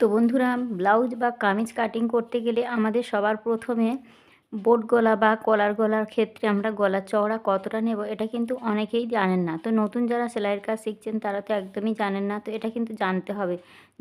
তো বন্ধুরা, ব্লাউজ বা কামিজ কাটিং করতে গেলে আমাদের সবার প্রথমে বোট গলা বা কলার গলার ক্ষেত্রে আমরা গলা চওড়া কতটা নেব এটা কিন্তু অনেকেই জানেন না। তো নতুন যারা সেলাইয়ের কাজ শিখছেন তারা তো একদমই জানেন না, তো এটা কিন্তু জানতে হবে।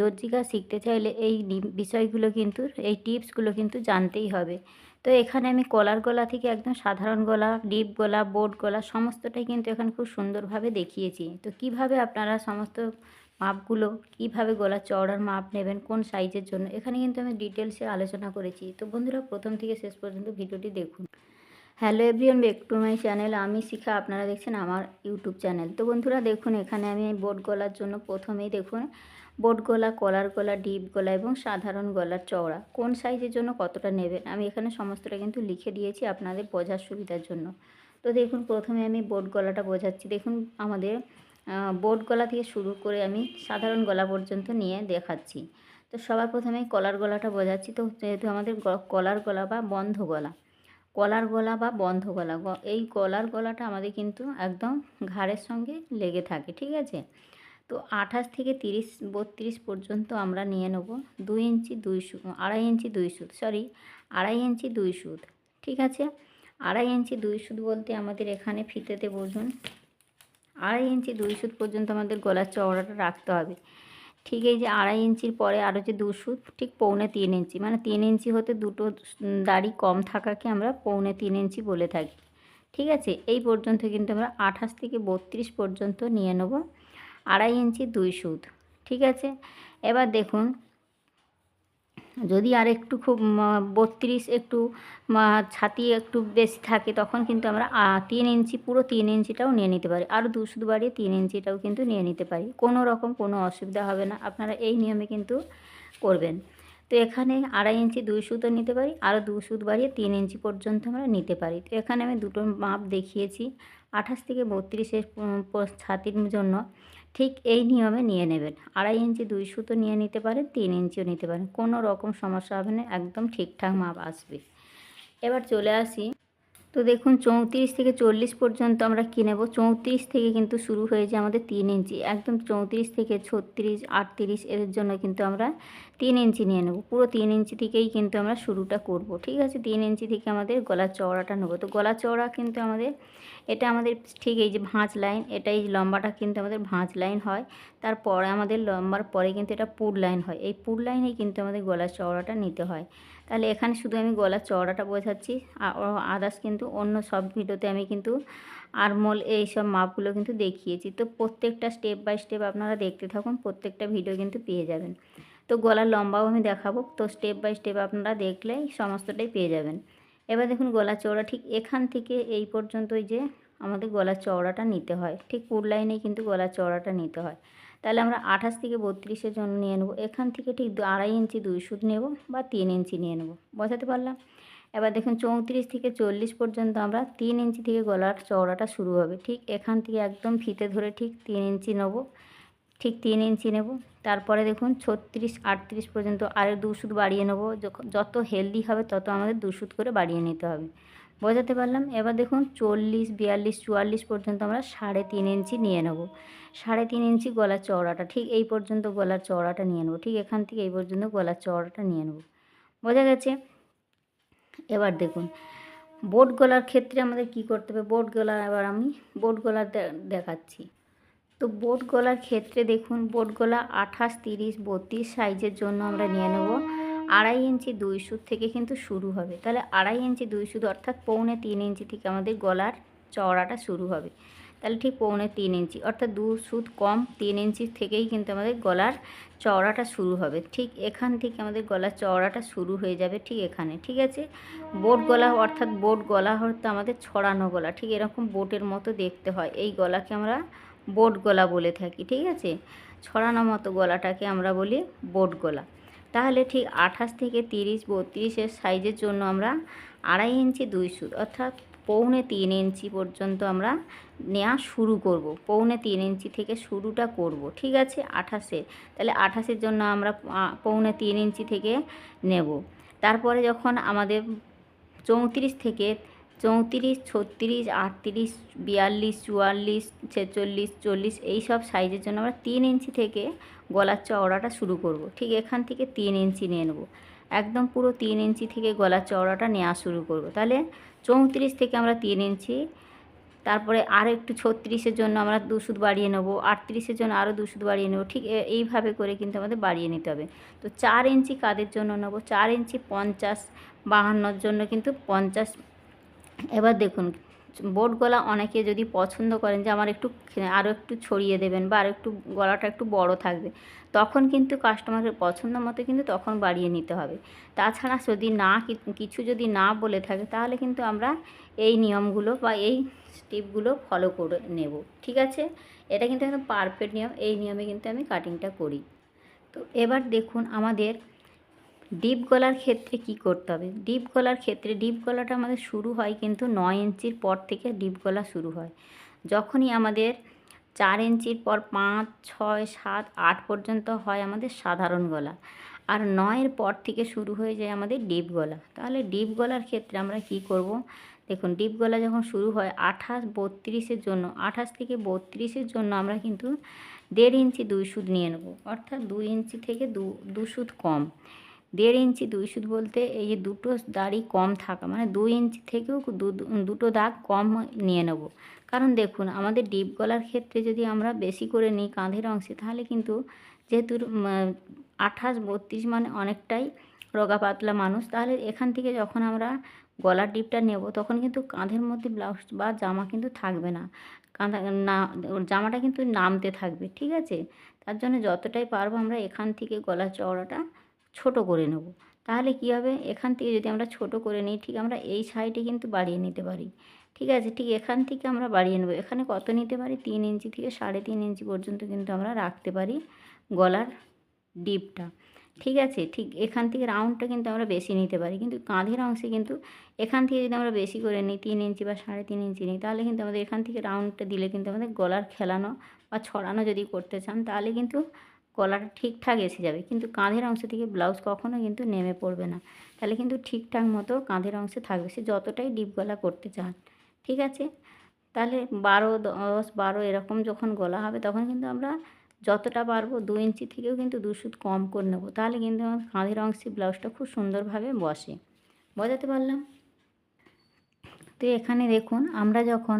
দর্জি কাজ শিখতে চাইলে এই বিষয়গুলো কিন্তু, এই টিপসগুলো কিন্তু জানতেই হবে। তো এখানে আমি কলার গলা থেকে একদম সাধারণ গলা ডিপ গলা বোট গলা, সমস্তটাই কিন্তু এখানে খুব সুন্দরভাবে দেখিয়েছি। তো কীভাবে আপনারা সমস্ত মাপগুলো, কীভাবে গলা চওড়ার মাপ নেবেন, কোন সাইজের জন্য, এখানে কিন্তু আমি ডিটেলসে আলোচনা করেছি। তো বন্ধুরা, প্রথম থেকে শেষ পর্যন্ত ভিডিওটি দেখুন। Hello everyone back to my channel আমি শিখা, আপনারা দেখছেন আমার ইউটিউব চ্যানেল তো বন্ধুরা, দেখুন, এখানে আমি বোট গলার জন্য প্রথমেই দেখুন বোট গলা কলার গলা ডিপ গলা এবং সাধারণ গলার চওড়া। কোন সাইজের জন্য কতটা নেবেন? আমি এখানে সমস্তটা কিন্তু লিখে দিয়েছি আপনাদের বোঝার সুবিধার জন্য। তো দেখুন, প্রথমে আমি বোট গলাটা বোঝাচ্ছি। দেখুন, আমাদের বোট গলা থেকে শুরু করে আমি সাধারণ গলা পর্যন্ত নিয়ে দেখাচ্ছি। তো সবার প্রথমে কলার গলাটা বোঝাচ্ছি। তো যেহেতু আমাদের কলার গলা বা বন্ধ গলা, কলার গলা বা বন্ধ গলা এই কলার গলাটা আমাদের কিন্তু একদম ঘাড়ের সঙ্গে লেগে থাকে, ঠিক আছে? তো আঠাশ থেকে তিরিশ, বত্রিশ পর্যন্ত আমরা নিয়ে নেব দুই ইঞ্চি দুই সুত আড়াই ইঞ্চি দুই সুত, সরি, আড়াই ইঞ্চি দুই সুত, ঠিক আছে? আড়াই ইঞ্চি দুই সুত বলতে আমাদের এখানে ফিতেতে বুঝুন আড়াই ইঞ্চি দুই সুত পর্যন্ত আমাদের গলার চওড়াটা রাখতে হবে। ঠিক এই যে আড়াই ইঞ্চির পরে আরও যে দু সুত, ঠিক পৌনে তিন ইঞ্চি। মানে তিন ইঞ্চি হতে দুটো দাড়ি কম থাকাকে আমরা পৌনে তিন ইঞ্চি বলে থাকি। ঠিক আছে? এই পর্যন্ত কিন্তু আমরা আঠাশ থেকে বত্রিশ পর্যন্ত নিয়ে নেব আড়াই ইঞ্চি দুই সুত। ঠিক আছে? এবার দেখুন যদি আর একটু খুব বত্রিশ একটু ছাতি একটু বেশি থাকে, তখন কিন্তু আমরা তিন ইঞ্চি, পুরো তিন ইঞ্চিটাও নিয়ে নিতে পারি। আরও দু বাড়িয়ে তিন ইঞ্চিটাও কিন্তু নিয়ে নিতে পারি। কোনো রকম কোনো অসুবিধা হবে না। আপনারা এই নিয়মে কিন্তু করবেন। তো এখানে আড়াই ইঞ্চি, দুই সুতো নিতে পারি। আরও দু সুত বাড়িয়ে তিন ইঞ্চি পর্যন্ত আমরা নিতে পারি। তো এখানে আমি দুটো মাপ দেখিয়েছি। আঠাশ থেকে বত্রিশের ছাতির জন্য। ঠিক এই নিয়মে নিয়ে নেবেন। আড়াই ইঞ্চি দুই সুতো নিয়ে নিতে পারেন, তিন ইঞ্চিও নিতে পারেন। কোনো রকম সমস্যা হবে না, একদম ঠিকঠাক মাপ আসবে। এবার চলে আসি। তো দেখুন, চৌত্রিশ থেকে চল্লিশ পর্যন্ত আমরা কী নেব? চৌত্রিশ থেকে কিন্তু শুরু হয়ে হয়েছে আমাদের তিন ইঞ্চি। একদম চৌত্রিশ থেকে ছত্রিশ, আটত্রিশ এর জন্য কিন্তু আমরা তিন ইঞ্চি নিয়ে নেব। পুরো তিন ইঞ্চি থেকেই কিন্তু আমরা শুরুটা করব, ঠিক আছে? তিন ইঞ্চি থেকে আমাদের গলার চওড়াটা নেব। তো গলা চওড়া কিন্তু আমাদের এটা আমাদের ঠিক এই যে ভাঁজ লাইন, এটাই লম্বাটা কিন্তু আমাদের ভাঁজ লাইন হয়। তারপরে আমাদের লম্বার পরে কিন্তু এটা পুর লাইন হয়। এই পুর লাইনেই কিন্তু আমাদের গলার চওড়াটা নিতে হয়। তাহলে এখানে শুধু আমি গলার চওড়াটা বোঝাচ্ছি। আদার্স কিন্তু অন্য সব ভিডিওতে আমি কিন্তু আরমোল এই সব মাপগুলো কিন্তু দেখিয়েছি। তো প্রত্যেকটা স্টেপ বাই স্টেপ আপনারা দেখতে থাকুন, প্রত্যেকটা ভিডিও কিন্তু পেয়ে যাবেন। তো গলার লম্বাও আমি দেখাবো। তো স্টেপ বাই স্টেপ আপনারা দেখলেই সমস্তটাই পেয়ে যাবেন। এবার দেখুন গলা চওড়া, ঠিক এখান থেকে এই পর্যন্তই যে আমাদের গলার চওড়াটা নিতে হয়। ঠিক পুর লাইনেই কিন্তু গলার চওড়াটা নিতে হয়। তাহলে আমরা আঠাশ থেকে বত্রিশের জন্য নিয়ে নেব। এখান থেকে ঠিক আড়াই ইঞ্চি দুই সুত নেব বা তিন ইঞ্চি নিয়ে নেব। বোঝাতে পারলাম? এবার দেখুন চৌত্রিশ থেকে চল্লিশ পর্যন্ত আমরা তিন ইঞ্চি থেকে গলার চওড়াটা শুরু হবে। ঠিক এখান থেকে একদম ফিতে ধরে ঠিক তিন ইঞ্চি নেব। ঠিক তিন ইঞ্চি নেব। তারপরে দেখুন ছত্রিশ, আটত্রিশ পর্যন্ত আরও দু সুত বাড়িয়ে নেব। যত হেলদি হবে তত আমাদের দু সুত করে বাড়িয়ে নিতে হবে। বোঝাতে পারলাম? এবার দেখুন চল্লিশ, বিয়াল্লিশ, চুয়াল্লিশ পর্যন্ত আমরা সাড়ে তিন ইঞ্চি নিয়ে নেব। সাড়ে তিন ইঞ্চি গলার চওড়াটা, ঠিক এই পর্যন্ত গলার চওড়াটা নিয়ে নেব। ঠিক এখান থেকে এই পর্যন্ত গলার চওড়াটা নিয়ে নেব। বোঝা গেছে? এবার দেখুন বোট গলার ক্ষেত্রে আমাদের কি করতে হবে? বোট গলা এবার আমি, বোট গলা দে- দেখাচ্ছি। তো বোট গলার ক্ষেত্রে দেখুন বোট গলা আঠাশ, তিরিশ, বত্রিশ সাইজের জন্য আমরা নিয়ে নেব। আড়াই ইঞ্চি দুই সুত থেকে কিন্তু শুরু হবে। তাহলে আড়াই ইঞ্চি দুই সুত অর্থাৎ পৌনে তিন ইঞ্চি থেকে আমাদের গলার চওড়াটা শুরু হবে। তাহলে ঠিক পৌনে তিন ইঞ্চি অর্থাৎ দু সুত কম তিন ইঞ্চি থেকেই কিন্তু আমাদের গলার চওড়াটা শুরু হবে। ঠিক এখান থেকে আমাদের গলার চওড়াটা শুরু হয়ে যাবে ঠিক এখানে। ঠিক আছে? বোট গলা অর্থাৎ বোট গলা হয়তো আমাদের ছড়ানো গলা। ঠিক এরকম বোটের মতো দেখতে হয়। এই গলাকে আমরা বোট গলা বলে থাকি, ঠিক আছে? ছড়ানো মতো গলাটাকে আমরা বলি বোট গলা। তাহলে ঠিক আঠাশ থেকে তিরিশ, বত্রিশের সাইজের জন্য আমরা আড়াই ইঞ্চি, দুই সুত অর্থাৎ পৌনে তিন ইঞ্চি পর্যন্ত আমরা নেওয়া শুরু করব। পৌনে তিন ইঞ্চি থেকে শুরুটা করব, ঠিক আছে? আঠাশে তাহলে আঠাশের জন্য আমরা পৌনে তিন ইঞ্চি থেকে নেব। তারপরে যখন আমাদের চৌত্রিশ থেকে চৌত্রিশ, ছত্রিশ, আটত্রিশ, বিয়াল্লিশ, চুয়াল্লিশ, ছেচল্লিশ, চল্লিশ এই সব সাইজের জন্য আমরা তিন ইঞ্চি থেকে গলার চওড়াটা শুরু করব। ঠিক এখান থেকে তিন ইঞ্চি নিয়ে নেব। একদম পুরো তিন ইঞ্চি থেকে গলার চওড়াটা নেওয়া শুরু করব। তাহলে চৌত্রিশ থেকে আমরা তিন ইঞ্চি, তারপরে আরও একটু ছত্রিশের জন্য আমরা দু সুদ বাড়িয়ে নেব, আটত্রিশের জন্য আরও দু সুদ বাড়িয়ে নেব। ঠিক এইভাবে করে কিন্তু আমাদের বাড়িয়ে নিতে হবে। তো চার ইঞ্চি কাদের জন্য নেব? চার ইঞ্চি পঞ্চাশ, বাহান্নর জন্য কিন্তু পঞ্চাশ এবার দেখুন বোট গলা অনেকে যদি পছন্দ করেন যে আমার একটু আরও একটু ছড়িয়ে দেবেন বা আরও একটু গলাটা একটু বড় থাকবে, তখন কিন্তু কাস্টমারের পছন্দ মতো কিন্তু তখন বাড়িয়ে নিতে হবে। তাছাড়া যদি না কিছু যদি না বলে থাকে, তাহলে কিন্তু আমরা এই নিয়মগুলো বা এই স্টেপগুলো ফলো করে নেব, ঠিক আছে? এটা কিন্তু একদম পারফেক্ট নিয়ম, এই নিয়মে কিন্তু আমি কাটিংটা করি। তো এবার দেখুন আমাদের ডিপ গলার ক্ষেত্রে কি করতে হবে? ডিপ গলার ক্ষেত্রে, ডিপ গলাটা আমাদের শুরু হয় কিন্তু নয় ইঞ্চির পর থেকে ডিপ গলা শুরু হয়। যখনই আমাদের চার ইঞ্চির পর পাঁচ, ছয়, সাত, আট পর্যন্ত হয় আমাদের সাধারণ গলা। আর নয়ের পর থেকে শুরু হয়ে যায় আমাদের ডিপ গলা। তাহলে ডিপ গলার ক্ষেত্রে আমরা কি করব? দেখুন, ডিপ গলা যখন শুরু হয় আঠাশ বত্রিশের জন্য, আঠাশ থেকে বত্রিশের জন্য আমরা কিন্তু দেড় ইঞ্চি দুই সুদ নিয়ে নেব। অর্থাৎ দুই ইঞ্চি থেকে দু সুদ কম। দেড় ইঞ্চি, দুই সুদ বলতে এই যে দুটো দাড়ি কম থাকা মানে দুই ইঞ্চি থেকেও দুটো দাগ কম নিয়ে নেব। কারণ দেখুন, আমাদের ডিপ গলার ক্ষেত্রে যদি আমরা বেশি করে নিই কাঁধের অংশে, তাহলে কিন্তু যেহেতু আঠাশ, বত্রিশ মানে অনেকটাই রোগা পাতলা মানুষ, তাহলে এখান থেকে যখন আমরা গলার ডিপটা নেব, তখন কিন্তু কাঁধের মধ্যে ব্লাউজ বা জামা কিন্তু থাকবে না। কাঁধা, না, জামাটা কিন্তু নামতে থাকবে, ঠিক আছে? তার জন্য যতটাই পারব আমরা এখান থেকে গলার চওড়াটা ছোট করে নেব। তাহলে কি হবে? এখান থেকে যদি আমরা ছোট করে নিই, ঠিক আমরা এই সাইডে কিন্তু বাড়িয়ে নিতে পারি। ঠিক আছে? ঠিক এখান থেকে আমরা বাড়িয়ে নেব। এখানে কত নিতে পারি? তিন ইঞ্চি থেকে সাড়ে তিন ইঞ্চি পর্যন্ত কিন্তু আমরা রাখতে পারি গলার ডিপটা। ঠিক আছে? ঠিক এখান থেকে রাউন্ডটা কিন্তু আমরা বেশি নিতে পারি। কিন্তু কাঁধের অংশে কিন্তু এখান থেকে যদি আমরা বেশি করে নিই, তিন ইঞ্চি বা সাড়ে তিন ইঞ্চি নিই, তাহলে কিন্তু আমাদের এখান থেকে রাউন্ডটা দিলে কিন্তু আমাদের গলার খেলানো বা ছড়ানো যদি করতে চান, তাহলে কিন্তু গলাটা ঠিকঠাক এসে যাবে। কিন্তু কাঁধের অংশ থেকে ব্লাউজ কখনো কিন্তু নেমে পড়বে না। তাহলে কিন্তু ঠিকঠাক মতো কাঁধের অংশে থাকবে। সে যতটাই ডিপ গলা করতে চান, ঠিক আছে? তাহলে বারো, দশ, বারো এরকম যখন গলা হবে, তখন কিন্তু আমরা যতটা পারব দু ইঞ্চি থেকেও কিন্তু দু সুত কম করে নেব। তাহলে কিন্তু আমার কাঁধের অংশে ব্লাউজটা খুব সুন্দরভাবে বসে। বোঝাতে পারলাম? তো এখানে দেখুন, আমরা যখন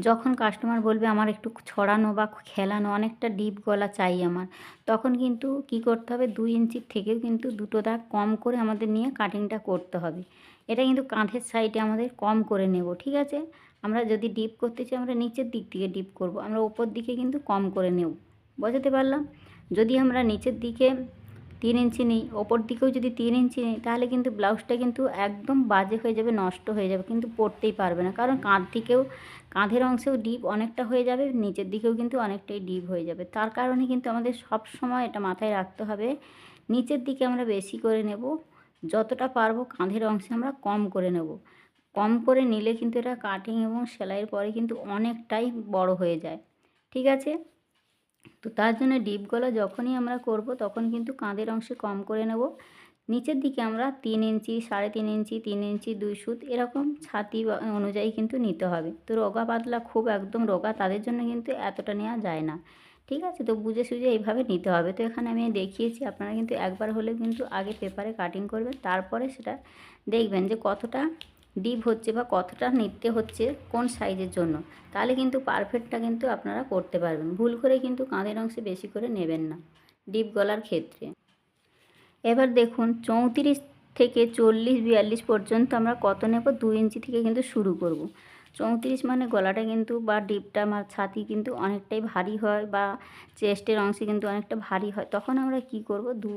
যখন কাস্টমার বলবে, আমার একটু ছড়ানো বা খেলানো অনেকটা ডিপ গলা চাই আমার। তখন কিন্তু কি করতে হবে? দুই ইঞ্চির থেকেও কিন্তু দুটো দাগ কম করে আমাদের নিয়ে কাটিংটা করতে হবে। এটা কিন্তু কাঁধের সাইডে আমাদের কম করে নেব, ঠিক আছে? আমরা যদি ডিপ করতে চাই, আমরা নিচের দিক থেকে ডিপ করব। আমরা ওপর দিকে কিন্তু কম করে নেব। বোঝাতে পারলাম? যদি আমরা নিচের দিকে তিন ইঞ্চি নিই, ওপর দিকেও যদি তিন ইঞ্চি নিই, তাহলে কিন্তু ব্লাউজটা কিন্তু একদম বাজে হয়ে যাবে, নষ্ট হয়ে যাবে, কিন্তু পরতেই পারবে না। কারণ কাঁধ দিকেও কাঁধের অংশেও ডিপ অনেকটা হয়ে যাবে, নিচের দিকেও কিন্তু অনেকটাই ডিপ হয়ে যাবে। তার কারণে কিন্তু আমাদের সব সময় এটা মাথায় রাখতে হবে, নিচের দিকে আমরা বেশি করে নেব, যতটা পারব কাঁধের অংশে আমরা কম করে নেব। কম করে নিলে কিন্তু এটা কাটিং এবং সেলাইয়ের পরে কিন্তু অনেকটাই বড় হয়ে যায়। ঠিক আছে? তো তার জন্য ডিপ গলা যখনই আমরা করব, তখন কিন্তু কাঁধের অংশে কম করে নেব। নিচের দিকে আমরা তিন ইঞ্চি, সাড়ে তিন ইঞ্চি তিন ইঞ্চি, দুই সুত এরকম ছাতি অনুযায়ী কিন্তু নিতে হবে। তো রোগা পাতলা খুব একদম রোগা, তাদের জন্য কিন্তু এতটা নেওয়া যায় না। ঠিক আছে? তো বুঝে সুঝে এইভাবে নিতে হবে। তো এখানে আমি দেখিয়েছি, আপনারা কিন্তু একবার হলেও কিন্তু আগে পেপারে কাটিং করবেন, তারপরে সেটা দেখবেন যে কতটা ডিপ হচ্ছে বা কতটা নিতে হচ্ছে কোন সাইজের জন্য, তাহলে কিন্তু পারফেক্টটা কিন্তু আপনারা করতে পারবেন। ভুল করে কিন্তু কাঁধের অংশে বেশি করে নেবেন না ডিপ গলার ক্ষেত্রে। এবার দেখুন, চৌত্রিশ থেকে চল্লিশ, বিয়াল্লিশ পর্যন্ত আমরা কত নেব? দু ইঞ্চি থেকে কিন্তু শুরু করব। চৌত্রিশ মানে গলাটা কিন্তু বা ডিপটা আমার ছাতি কিন্তু অনেকটাই ভারী হয় বা চেস্টের অংশে কিন্তু অনেকটা ভারী হয়। তখন আমরা কি করব? দু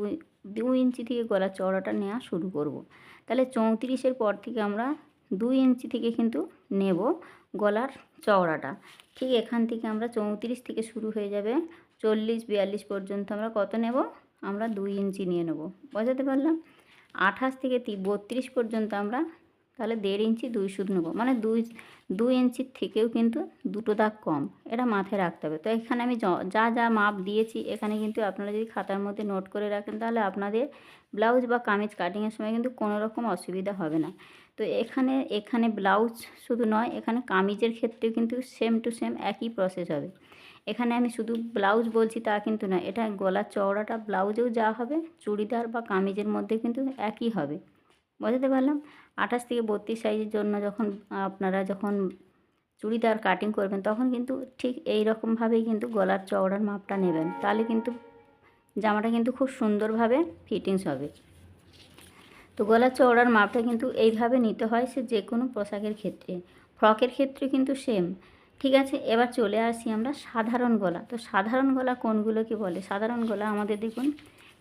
দু ইঞ্চি থেকে গলা চড়াটা নেওয়া শুরু করব। তাহলে চৌত্রিশের পর থেকে আমরা দুই ইঞ্চি থেকে কিন্তু নেব গলার চওড়াটা। ঠিক এখান থেকে আমরা চৌত্রিশ থেকে শুরু হয়ে যাবে, চল্লিশ, বিয়াল্লিশ পর্যন্ত আমরা কত নেব? আমরা দুই ইঞ্চি নিয়ে নেব। বোঝাতে পারলাম? আঠাশ থেকে বত্রিশ পর্যন্ত আমরা তাহলে দেড় ইঞ্চি দুই সুদ নেব। মানে দুই দুই ইঞ্চির থেকেও কিন্তু দুটো দাগ কম। এটা মাথায় রাখতে হবে। তো এখানে আমি যা যা মাপ দিয়েছি, এখানে কিন্তু আপনারা যদি খাতার মধ্যে নোট করে রাখেন, তাহলে আপনাদের ব্লাউজ বা কামিজ কাটিংয়ের সময় কিন্তু কোনো রকম অসুবিধা হবে না। তো এখানে এখানে ব্লাউজ শুধু নয়, এখানে কামিজের ক্ষেত্রেও কিন্তু সেম টু সেম একই প্রসেস হবে। এখানে আমি শুধু ব্লাউজ বলছি তা কিন্তু না এটা গলার চওড়াটা ব্লাউজেও যা হবে, চুড়িদার বা কামিজের মধ্যে কিন্তু একই হবে। বোঝাতে পারলাম। আঠাশ থেকে বত্রিশ সাইজের জন্য যখন আপনারা যখন চুড়িদার কাটিং করবেন, তখন কিন্তু ঠিক এই রকমভাবেই কিন্তু গলার চওড়ার মাপটা নেবেন। তাহলে কিন্তু জামাটা কিন্তু খুব সুন্দরভাবে ফিটিংস হবে। তো গলার চওড়ার মাপটা কিন্তু এইভাবে নিতে হয় সে যে কোনো পোশাকের ক্ষেত্রে। ফ্রকের ক্ষেত্রে কিন্তু সেম ঠিক আছে, এবার চলে আসি আমরা সাধারণ গলা। তো সাধারণ গলা কোনগুলোকে বলে? সাধারণ গলা আমাদের দেখুন,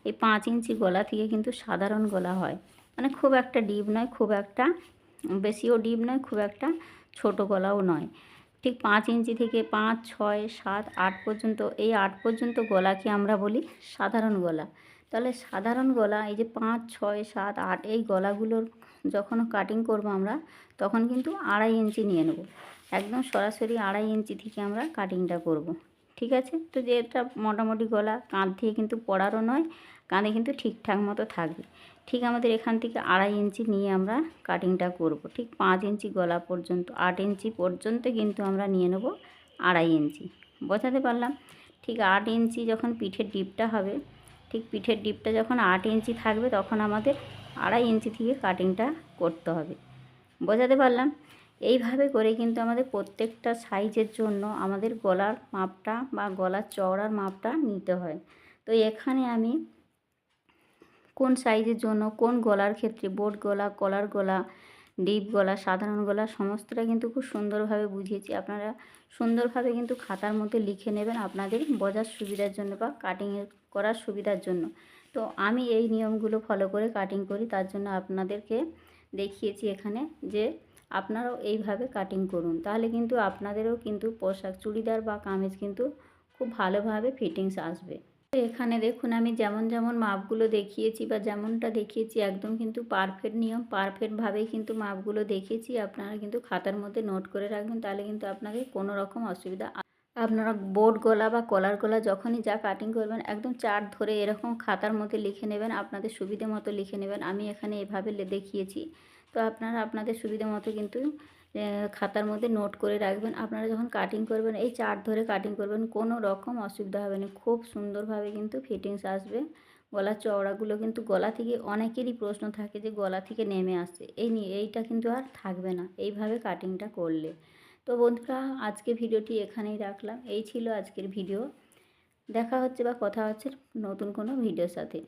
এই পাঁচ ইঞ্চি গলা থেকে কিন্তু সাধারণ গলা হয়। মানে খুব একটা ডিপ নয়, খুব একটা বেশিও ডিপ নয়, খুব একটা ছোট গলাও নয়। ঠিক পাঁচ ইঞ্চি থেকে পাঁচ, ছয়, সাত, আট পর্যন্ত, এই আট পর্যন্ত গলাকে আমরা বলি সাধারণ গলা। তাহলে সাধারণ গলা, এই যে পাঁচ, ছয়, সাত, আট, এই গলাগুলোর যখন কাটিং করব আমরা, তখন কিন্তু আড়াই ইঞ্চি নিয়ে নেব। একদম সরাসরি আড়াই ইঞ্চি থেকে আমরা কাটিংটা করব। ঠিক আছে? তো যে এটা মোটামুটি গলা, কাঁধ দিয়ে কিন্তু পড়ারও নয়, কাঁধে কিন্তু ঠিকঠাক মতো থাকবে। ঠিক আমাদের এখান থেকে আড়াই ইঞ্চি নিয়ে আমরা কাটিংটা করব। ঠিক পাঁচ ইঞ্চি গলা পর্যন্ত, আট ইঞ্চি পর্যন্ত কিন্তু আমরা নিয়ে নেব আড়াই ইঞ্চি। বোঝাতে পারলাম? ঠিক আট ইঞ্চি যখন পিঠের ডিপটা হবে, ঠিক পিঠের ডিপটা যখন আট ইঞ্চি থাকবে তখন আমাদের আড়াই ইঞ্চি থেকে কাটিংটা করতে হবে। বোঝাতে পারলাম? এইভাবে করে কিন্তু আমাদের প্রত্যেকটা সাইজের জন্য আমাদের গলার মাপটা বা গলার চওড়ার মাপটা নিতে হয়। তো এখানে আমি কোন সাইজের জন্য কোন গলার ক্ষেত্রে বোট গলা, কলার গলা, ডিপ গলা, সাধারণ গলা, সমস্তটা কিন্তু খুব সুন্দরভাবে বুঝিয়েছি। আপনারা সুন্দরভাবে কিন্তু খাতার মধ্যে লিখে নেবেন আপনাদের বজার সুবিধার জন্য বা কাটিং করার সুবিধার জন্য। তো আমি এই নিয়মগুলো ফলো করে কাটিং করি, তার জন্য আপনাদেরকে দেখিয়েছি এখানে যে আপনারাও এইভাবে কাটিং করুন। তাহলে কিন্তু আপনাদেরও কিন্তু পোশাক, চুড়িদার বা কামিজ কিন্তু খুব ভালোভাবে ফিটিংস আসবে। এখানে দেখুন আমি যেমন যেমন মাপগুলো দেখিয়েছি বা যেমনটা দেখিয়েছি একদম কিন্তু পারফেক্ট নিয়ম পারফেক্টভাবেই কিন্তু মাপগুলো দেখিয়েছি। আপনারা কিন্তু খাতার মধ্যে নোট করে রাখবেন, তাহলে কিন্তু আপনাকে কোনো রকম অসুবিধা আপনারা বোর্ড গলা বা কলার গলা যখনই যা কাটিং করবেন, একদম চার্ট ধরে এরকম খাতার মধ্যে লিখে নেবেন, আপনাদের সুবিধে মতো লিখে নেবেন। আমি এখানে এভাবে দেখিয়েছি। তো আপনারা আপনাদের সুবিধে মতো কিন্তু খাতার মধ্যে নোট করে রাখবেন। আপনারা যখন কাটিং করবেন, এই চার্ট ধরে কাটিং করবেন, কোনো রকম অসুবিধা হবে না। খুব সুন্দরভাবে কিন্তু ফিটিংস আসবে। গলার চওড়াগুলো কিন্তু গলা থেকে অনেকেরই প্রশ্ন থাকে যে গলা থেকে নেমে আসছে। এই নিয়ে, এইটা কিন্তু আর থাকবে না এইভাবে কাটিংটা করলে। তো বন্ধুরা আজকে ভিডিওটি এখানেই রাখলাম। এই ছিল আজকের ভিডিও। দেখা হচ্ছে বা কথা হচ্ছে নতুন কোনো ভিডিওর সাথে।